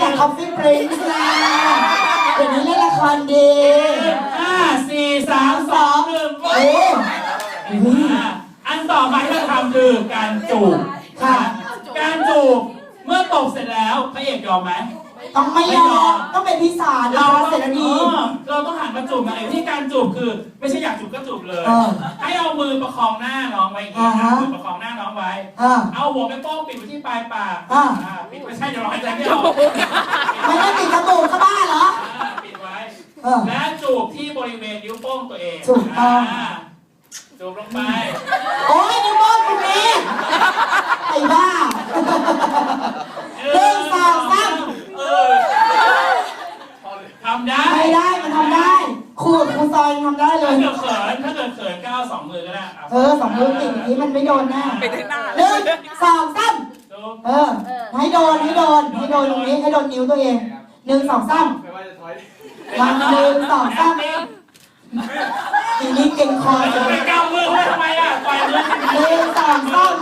จากคอฟฟี่ปรินซ์นะเดี๋ยวนี้เล่นละครดีห้าสี่สามสองหนึ่งเอ๊ะอะอันต่อมาที่เราทำคือการจูบค่ะ การจูบเมื่อตกเสร็จแล้วพระเอกยอมไหม ต้องไม่ยอมต้องเป็นพิสารรอเสร็จแล้วดี เออเราต้องหันมาจูบกันเองที่การจูบคือ ไม่ใช่อยากจูบก็จูบเลย เออให้เอามือประคองหน้าน้องไว้อย่างนี้อ่าฮะ มือประคองหน้าน้องไว้ อ่า เอาหัวไปโป้งปิดไว้ที่ปลายปากอ่า อ่าปิดไม่ใช่เดี๋ยวเราหายใจไม่ออก ไม่ได้ปิดจมูกเข้าบ้านเหรอ อ่าปิดไว้ เออ และจูบที่บริเวณนิ้วโป้งตัวเองถูกต้องาจูบลงไป โอ้ยนิ้วโป้งคุณเมย์ไอ้บ้าหนึ่งสองสามเออทำได้ไม่ได้มันทำได้ครูครูซอยยังทำได้เลถ้าย เกิดเขินถ้าเกิดเขินก็เอาสองมือก็ได้ะเออสองมือติดอย่างนี้มันไม่โดนแน่ไปถึงหน้าหนึ่งสองสามจูบเออ ให้โดนให้โดนให้โดนตรงนี้ให้โดนนิ้วตัวเองหนึ่งสองสามไม่ว่าจะถอย วันหนึ่งสองสามทีนี้เก่งคอเลย ไปก้าวมือเขาทำไมอะไปเลยมือ หนึ่งสองสาม